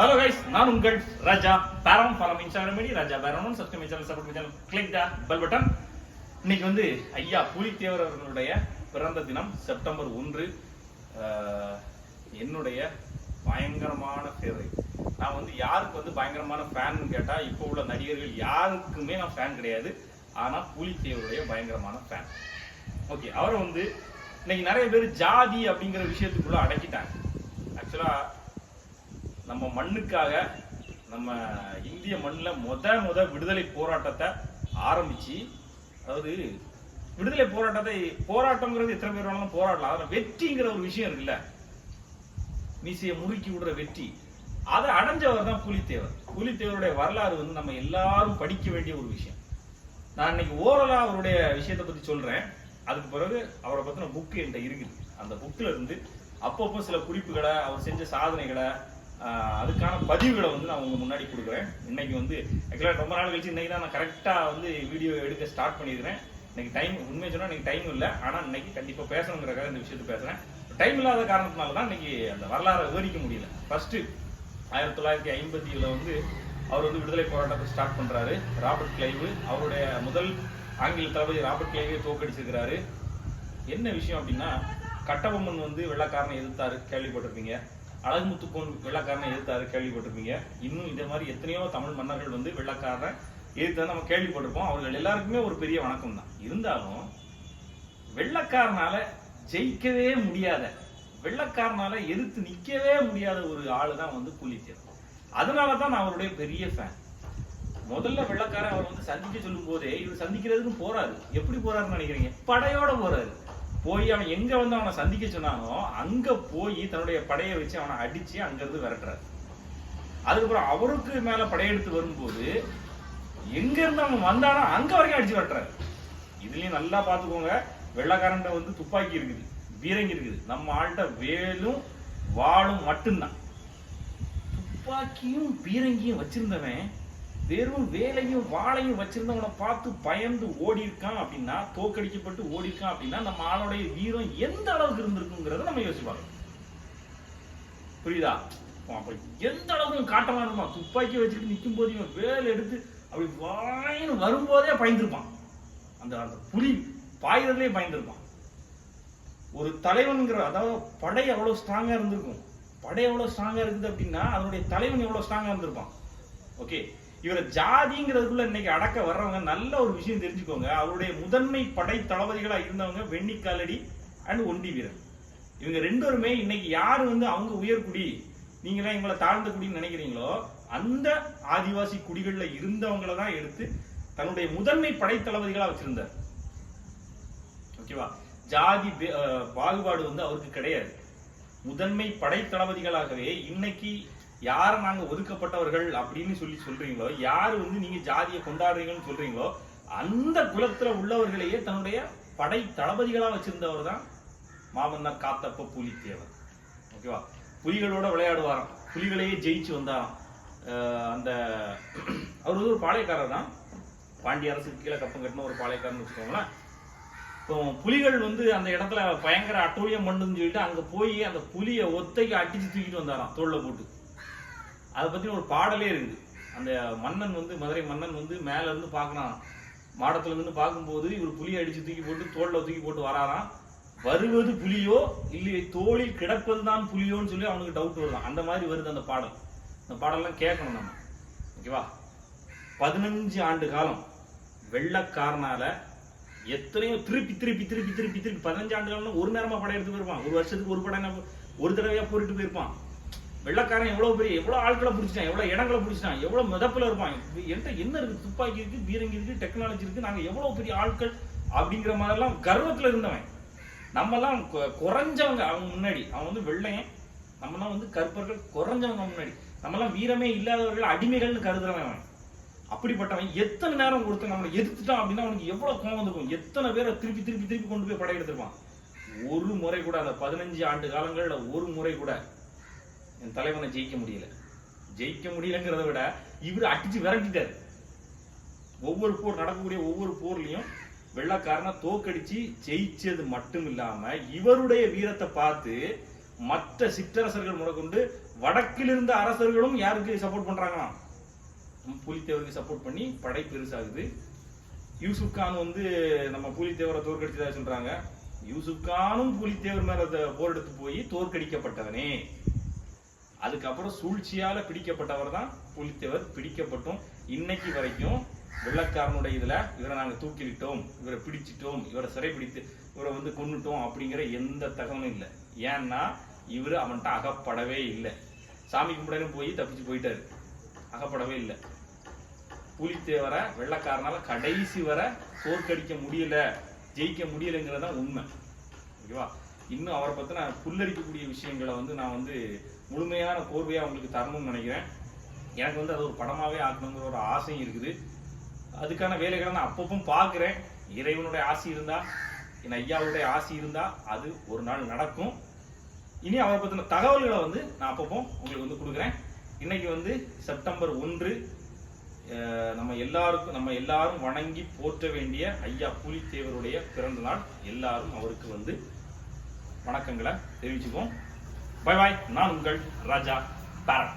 Hello guys நான் உங்கள் ராஜா பேரம் ஃபாலோ இன்ஸ்டாகிராம் பண்ணி ராஜா பேரம் subscribe channel support channel click the bell button இன்னைக்கு வந்து ஐயா புலித்தேவர் அவர்களுடைய பிறந்த தினம் செப்டம்பர் ஒன்று. என்னுடைய பயங்கரமான ஃபேவரட் நான் வந்து யாருக்கு வந்து பயங்கரமான ஃபேன் கேட்டால் இப்போ உள்ள நடிகர்கள் யாருக்குமே நான் ஃபேன் கிடையாது. ஆனால் புலித்தேவருடைய பயங்கரமான ஃபேன் ஓகே அவரை வந்து இன்னைக்கு நிறைய பேர் ஜாதி அப்படிங்கிற விஷயத்துக்குள்ள அடக்கிட்டாங்க. ஆக்சுவலாக நம்ம மண்ணுக்காக நம்ம இந்திய மண்ணில் முத முத விடுதலை போராட்டத்தை ஆரம்பிச்சு அதாவது விடுதலை போராட்டத்தை போராட்டங்கிறது எத்தனை பேர் வேணாலும் போராடலாம். அதில் வெற்றிங்கிற ஒரு விஷயம் இருக்குல்ல. மீசையை முறுக்கி விடுற வெற்றி. அதை அடைஞ்சவர் தான் புலித்தேவர். புலித்தேவருடைய வரலாறு வந்து நம்ம எல்லாரும் படிக்க வேண்டிய ஒரு விஷயம். நான் இன்னைக்கு ஓரலா அவருடைய விஷயத்தை பத்தி சொல்றேன். அதுக்கு பிறகு அவரை பத்தின புக் என்கிட்ட இருக்குது. அந்த புக்ல இருந்து அப்பப்போ சில குறிப்புகளை அவர் செஞ்ச சாதனைகளை அதுக்கான பதிவுகளை வந்து நான் உங்க முன்னாடி கொடுக்குறேன். இன்னைக்கு வந்து ஆக்சுவலாக ரொம்ப நாள் கழிச்சு இன்னைக்கு தான் நான் கரெக்டாக வந்து வீடியோ எடுக்க ஸ்டார்ட் பண்ணியிருக்கிறேன். இன்னைக்கு டைம் உண்மையை சொன்னால் இன்னைக்கு டைம் இல்லை. ஆனால் இன்னைக்கு கண்டிப்பாக பேசணுங்கிறக்காக இந்த விஷயத்தை பேசுகிறேன் டைம் இல்லாத காரணத்தினால தான் இன்னைக்கு அந்த வரலாறை விவரிக்க முடியல. ஃபர்ஸ்ட்டு ஆயிரத்தி தொள்ளாயிரத்தி ஐம்பத்தியில் வந்து அவர் வந்து விடுதலை போராட்டத்தை ஸ்டார்ட் பண்ணுறாரு ராபர்ட் கிளைவு அவருடைய முதல் ஆங்கில தளபதி ராபர்ட் கிளைவே தோக்கடிச்சிருக்கிறாரு என்ன விஷயம் அப்படின்னா கட்டபொம்மன் வந்து வெள்ளக்காரனை எதிர்த்தாரு கேள்விப்பட்டிருப்பீங்க. அழகுமுத்துக்கோன் வெள்ளக்காரனை எதிர்த்தாரு கேள்விப்பட்டிருப்பீங்க. இன்னும் இந்த மாதிரி எத்தனையோ தமிழ் மன்னர்கள் வந்து வெள்ளக்காரனை எதிர்த்து நம்ம கேள்விப்பட்டிருப்போம். அவர்கள் எல்லாருக்குமே ஒரு பெரிய வணக்கம் தான். இருந்தாலும் வெள்ளக்காரனால ஜெயிக்கவே முடியாத வெள்ளக்காரனால எதிர்த்து நிக்கவே முடியாத ஒரு ஆளு தான் வந்து புலித்தேவர் அதனால தான் நான் அவருடைய பெரிய ஃபேன் முதல்ல வெள்ளக்காரன் அவர் வந்து சந்திக்க சொல்லும் போதே இவர் சந்திக்கிறதுக்கு போறாரு. எப்படி போறாருன்னு நினைக்கிறீங்க? படையோட போறாரு. போய் அவன் எங்க வந்து அவனை சந்திக்க சொன்னானோ அங்க போய் தன்னுடைய படையை வச்சு அவனை அடிச்சு அங்கிருந்து விரட்டுறாரு. அதுக்கப்புறம் அவருக்கு மேல படையெடுத்து வரும்போது எங்க இருந்து அவன் வந்தானோ அங்க வரைக்கும் அடிச்சு விரட்டுறாரு. இதுலயும் நல்லா பாத்துக்கோங்க வெள்ளக்காரன்ட்ட வந்து துப்பாக்கி இருக்குது பீரங்கி இருக்குது. நம்ம ஆள்கிட்ட வேலும் வாளும் மட்டும்தான். துப்பாக்கியும் பீரங்கியும் வச்சிருந்தவன் வெறும் வேலையும் வாழையும் வச்சிருந்தவனை பார்த்து பயந்து ஓடி இருக்கான் அப்படின்னா தோக்கடிக்கப்பட்டு ஓடி இருக்கான் அப்படின்னா நம்ம ஆளுடைய வீரம் எந்த அளவுக்கு இருந்திருக்குங்கிறத நம்ம யோசிப்பாங்க புரியுதா? அப்ப எந்த அளவுக்கு காட்டமா இருப்பான் துப்பாக்கி வச்சுட்டு நிற்கும் போது இவன் வேல் எடுத்து அப்படி வாயின்னு வரும்போதே பயந்துருப்பான். அந்த அந்த புலி பாய்றதுலயே பயந்துருப்பான். ஒரு தலைவன்கிற அதாவது படை எவ்வளவு ஸ்ட்ராங்கா இருந்திருக்கும்? படை எவ்வளவு ஸ்ட்ராங்கா இருக்குது அப்படின்னா அதனுடைய தலைவன் எவ்வளவு ஸ்ட்ராங்கா இருந்திருப்பான்? ஓகே. இவரை ஜாதிங்கிறதுக்குள்ள இன்னைக்கு அடக்க வர்றவங்க நல்ல ஒரு விஷயம் தெரிஞ்சுக்கோங்க. அவருடைய முதன்மை படை தளபதிகளா இருந்தவங்க வெண்ணிக்காலடி அண்ட் ஒண்டி வீரர். இவங்க ரெண்டோருமே இன்னைக்கு யாரு வந்து அவங்க உயர்குடி நீங்களாம் இவங்களை தாழ்ந்த குடின்னு நினைக்கிறீங்களோ அந்த ஆதிவாசி குடிகள்ல இருந்தவங்கள தான் எடுத்து தன்னுடைய முதன்மை படை தளபதிகளா வச்சிருந்தார். ஓகேவா? ஜாதி அஹ் பாகுபாடு வந்து அவருக்கு கிடையாது. முதன்மை படை தளபதிகளாகவே இன்னைக்கு யார் நாங்க ஒதுக்கப்பட்டவர்கள் அப்படின்னு சொல்லி சொல்றீங்களோ யார் வந்து நீங்க ஜாதியை கொண்டாடுறீங்கன்னு சொல்றீங்களோ அந்த குலத்துல உள்ளவர்களையே தன்னுடைய படை தளபதிகளா வச்சிருந்தவர் தான் மாமன்னர் காத்தப்ப புலித்தேவர். ஓகேவா? புலிகளோட விளையாடுவாராம். புலிகளையே ஜெயிச்சு வந்தாராம் அந்த அவர் வந்து ஒரு பாளையக்காரர் தான். பாண்டிய அரசுக்கு கீழே கப்பம் கட்டின ஒரு பாளையக்காரன்னு வச்சுக்கோங்களேன். இப்போ புலிகள் வந்து அந்த இடத்துல பயங்கர அட்டூழியம் பண்ணுன்னு சொல்லிட்டு அங்க போய் அந்த புலியை ஒத்தைக்கு அடிச்சு தூக்கிட்டு வந்தாராம் தோல்ல போட்டு. அதை பற்றி ஒரு பாடலே இருக்குது அந்த மன்னன் வந்து மதுரை மன்னன் வந்து மேலேருந்து பார்க்குறான். மாடத்துலேருந்து பார்க்கும்போது இவர் புலியை அடித்து தூக்கி போட்டு தோளில் தூக்கி போட்டு வராராம். வருவது புலியோ இல்லை தோளில் கிடப்பதுதான் புலியோன்னு சொல்லி அவனுக்கு டவுட் வருதான். அந்த மாதிரி வருது அந்த பாடல். அந்த பாடல்லாம் கேட்கணும் நம்ம. ஓகேவா பதினஞ்சு ஆண்டு காலம் வெள்ளக்காரனால எத்தனையோ திருப்பி திருப்பி திருப்பி திருப்பி திருப்பி பதினஞ்சு ஆண்டு காலம்னா ஒரு நேரமா படையெடுத்து போயிருப்பான். ஒரு வருஷத்துக்கு ஒரு படம் ஒரு தடவையா போரிட்டு போயிருப்பான். வெள்ளக்காரன் எவ்வளவு பெரிய எவ்வளவு ஆட்களை பிடிச்சிட்டான் எவ்வளவு இடங்களை பிடிச்சிட்டான் எவ்வளவு மிதப்புல இருப்பான் என்கிட்ட என்ன இருக்கு துப்பாக்கி இருக்கு பீரங்கி இருக்கு டெக்னாலஜி இருக்கு நாங்க எவ்வளவு பெரிய ஆட்கள் அப்படிங்கிற மாதிரிலாம் கர்வத்துல இருந்தவன். நம்மலாம் கொ- குறைஞ்சவங்க அவங்க முன்னாடி. அவன் வந்து வெள்ளையன். நம்மலாம் வந்து கருப்பர்கள் குறைஞ்சவங்க முன்னாடி. நம்மலாம் வீரமே இல்லாதவர்கள் அடிமைகள்னு கருதுறவன் அவன். அப்படிப்பட்டவன் எத்தனை நேரம் கொடுத்து நம்மளை எதிர்த்துட்டான் அப்படின்னா அவனுக்கு எவ்வளவு கோவம் இருக்கும் எத்தனை பேரை திருப்பி திருப்பி திருப்பி கொண்டு போய் படையெடுத்திருப்பான்? ஒரு முறை கூட அந்த பதினஞ்சு ஆண்டு காலங்கள்ல ஒரு முறை கூட என் தலைவனை ஜெயிக்க முடியல. ஜெயிக்க முடியலங்கிறத விட இவர் அடிச்சு விரட்டிட்டார். ஒவ்வொரு போர் நடக்கக்கூடிய ஒவ்வொரு போர்லயும் வெள்ளக்காரனை தோக்கடிச்சு ஜெயிச்சது மட்டும் இல்லாம இவருடைய வீரத்தை பார்த்து மற்ற சிற்றரசர்கள் முதற்கொண்டு வடக்கில் இருந்த அரசர்களும் யாருக்கு சப்போர்ட் பண்றாங்களாம் புலித்தேவருக்கு சப்போர்ட் பண்ணி படை பெருசாகுது. யூசுப் கான் வந்து நம்ம புலித்தேவரை தோற்கடிச்சதா சொல்றாங்க. யூசுப் கானும் புலித்தேவர் மேல போர் எடுத்து போய் தோற்கடிக்கப்பட்டவனே. அதுக்கப்புறம் சூழ்ச்சியால பிடிக்கப்பட்டவர் தான் புலித்தேவர். பிடிக்கப்பட்டும். இன்னைக்கு வரைக்கும் வெள்ளக்காரனுடைய இதுல இவரை நாங்க தூக்கிலிட்டோம் இவரை பிடிச்சிட்டோம். இவரை சிறைப்பிடித்து இவரை வந்து கொன்னுட்டோம் அப்படிங்கிற எந்த தகவலும் இல்லை. ஏன்னா இவரு அவன்கிட்ட அகப்படவே இல்லை. சாமி கும்பிடலும் போய் தப்பிச்சு போயிட்டாரு. அகப்படவே இல்லை. புலித்தேவரை வெள்ளக்காரனால கடைசி வரை தோற்கடிக்க முடியல. ஜெயிக்க முடியலைங்கிறது தான் உண்மை. ஓகேவா? இன்னும் அவரை பற்றின புல்லரிக்கக்கூடிய விஷயங்களை வந்து நான் வந்து முழுமையான கோர்வையாக உங்களுக்கு தரணும்னு நினைக்கிறேன். எனக்கு வந்து அது ஒரு படமாகவே ஆக்கணுங்கிற ஒரு ஆசையும் இருக்குது. அதுக்கான வேலைகளை நான் அப்பப்போ பார்க்குறேன். இறைவனுடைய ஆசி இருந்தால் என் ஐயாவுடைய ஆசை இருந்தால் அது ஒரு நாள் நடக்கும். இனி அவரை பற்றின தகவல்களை வந்து நான் அப்பப்போ உங்களுக்கு வந்து கொடுக்குறேன். இன்னைக்கு வந்து செப்டம்பர் ஒன்று நம்ம எல்லாருக்கும் நம்ம எல்லாரும் வணங்கி போற்ற வேண்டிய ஐயா புலித்தேவருடைய பிறந்த நாள். எல்லாரும் அவருக்கு வந்து வணக்கங்களை தெரிவிச்சுக்குவோம். பை பாய் நான் உங்கள் ராஜா பேரன்